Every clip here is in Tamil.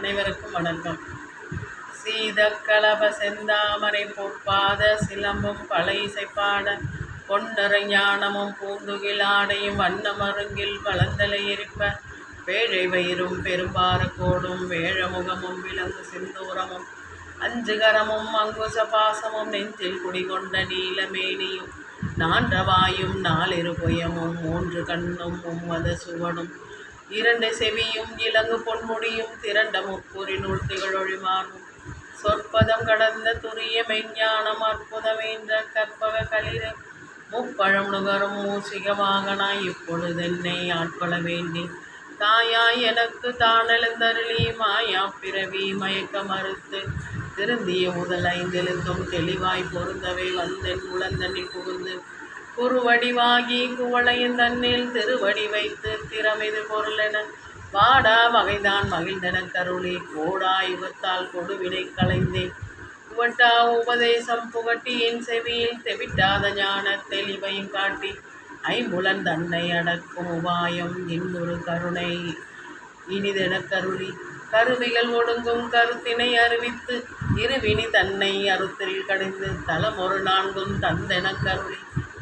அனைவருக்கும் வணக்கம். சீதக்கலப செந்தாமரை பொற்பாத சிலம்பும் பல இசைப்பாட பொன்னரை ஞானமும் பூந்துகிலாடையும் வண்ணமருங்கில் வளர்ந்தலை எரிப்ப வேழை வயிறும் பெரும்பாறு கோடும் வேழமுகமும் விலங்கு சிந்தூரமும் அஞ்சுகரமும் அங்குச பாசமும் நெஞ்சில் குடிகொண்ட நீலமேனியும் நான்றவாயும் நாலிரு புயமும் மூன்று கண்ணும் மும்மத சுவடும் இரண்டு செவியும் இலங்கு பொன்முடியும் திரண்ட முப்பொறி நூல் திகழொழிமானும் சொற்பதம் கடந்த துரிய மெஞ்ஞானம் அற்புதமேன்ற கற்பக களிர முப்பழம் நுகரும் மூசிக இப்பொழுது இப்பொழுதென்னை ஆட்கொள்ள வேண்டி. தாயாய் எனக்கு தானெழுந்தருளி மாயா பிறவி மயக்க மறுத்து. திருந்திய முதல் ஐந்தெழுத்தும் தெளிவாய் பொருந்தவே வந்தென் உளந்தனில் புகுந்து. குறுவடிவாகி குவளையின் தன்னில் திருவடி வைத்து திறமிது பொருளென வாடா வகைதான் மகிழ்ந்தன கருளி. கோடா யுகத்தால் கொடுவினை களைந்தேன். புகட்டா உபதேசம் புகட்டி என் செவியில் தெவிட்டாத ஞான தெளிவையும் காட்டி ஐம்புலன் தன்னை அடக்கும் உபாயம் இன்னொரு கருணை. இனிதென கருளி கருவிகள் ஒடுங்கும் கருத்தினை அறிவித்து இருவினி தன்னை அறுத்தலில் கடைந்து தலமொரு நான்கும் தந்தென கருளி.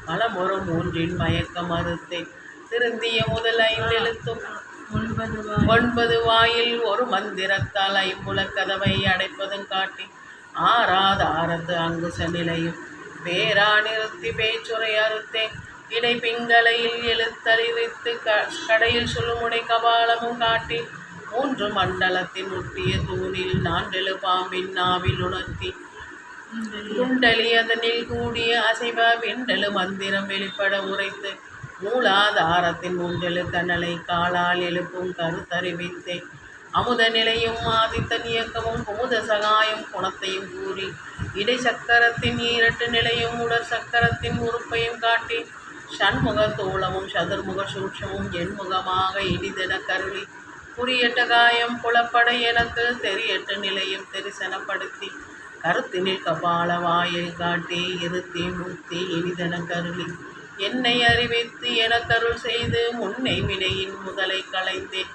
மலமொரு மூன்றின் மயக்க அறுத்தே திருந்திய முதல் ஐந்தெழுத்தும் ஒன்பது ஒன்பது வாயில் ஒரு மந்திரத்தால் ஐம்புல கதவை அடைப்பதும் காட்டி ஆறாத ஆரத்து அங்குச நிலையும் பேரா நிறுத்தி பேச்சுரை அறுத்தேன். இடை பிங்களையில் எழுத்தறிவித்து க கடையில் சுழுமுனை கபாலமும் காட்டி மூன்று மண்டலத்தின் ஒட்டிய தூணில் நாண்டெழு பாம்பின் நாவில் உணர்த்தி. குண்டலி அதனில் கூடிய அசைவ விண்டலு மந்திரம் வெளிப்பட உரைத்து மூலாதாரத்தின் ஊஞ்சலு கனலை காலால் எழுப்பும் கருத்தறிவித்தே. அமுத நிலையும் ஆதித்தன் இயக்கமும் பூத சகாயம் குணத்தையும் கூறி இடை சக்கரத்தின் ஈரட்டு நிலையும் உடற் சக்கரத்தின் உறுப்பையும் காட்டி சண்முக தோளமும் சதுர்முக சூட்சமும் எண்முகமாக இடிதென கருளி குறியட்ட காயம் புலப்பட எனக்கு தெரியட்டு நிலையும் தெரிசனப்படுத்தி கருத்தினில் கபால வாயில் காட்டி இருத்தி முத்தி இனிதன கருளி. என்னை அறிவித்து எனக்கருள் செய்து முன்னை வினையின் முதலை களைந்தேன்.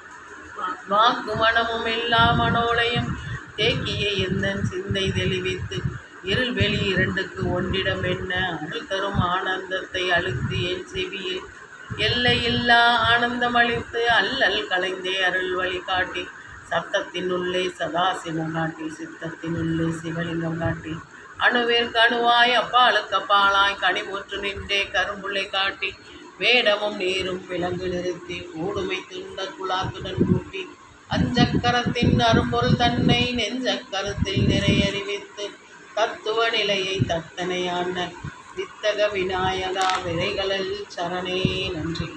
வாக்கு மனமும் எல்லா மனோலையும் தேக்கிய எந்தன் சிந்தை தெளிவித்து. இருள் வெளி இரண்டுக்கு ஒன்றிடம் என்ன? அருள் தரும் ஆனந்தத்தை அழுத்து என் செவியில். எல்லையில்லா ஆனந்தம் அளித்து அல்லல் கலைந்தே அருள் வழி சத்தத்தினுள்ளே சதாசிவம் காட்டி சித்தத்தினுள்ளே சிவலிங்கம் காட்டி அணுவிற்கு கணுவாய் அப்பாளுக்கு அப்பாலாய் கனிமுற்று நின்றே கரும்புள்ளை காட்டி. வேடமும் நீரும் விலங்கு நிறுத்தி கூடுமை துண்ட குழாத்துடன் கூட்டி. அஞ்சக்கரத்தின் அரும்பொருள் தன்னை நெஞ்சக்கரத்தில் நிறையறிவித்து தத்துவ நிலையை தத்தனையான வித்தக விநாயகா விரைகளில் சரணே நன்றி.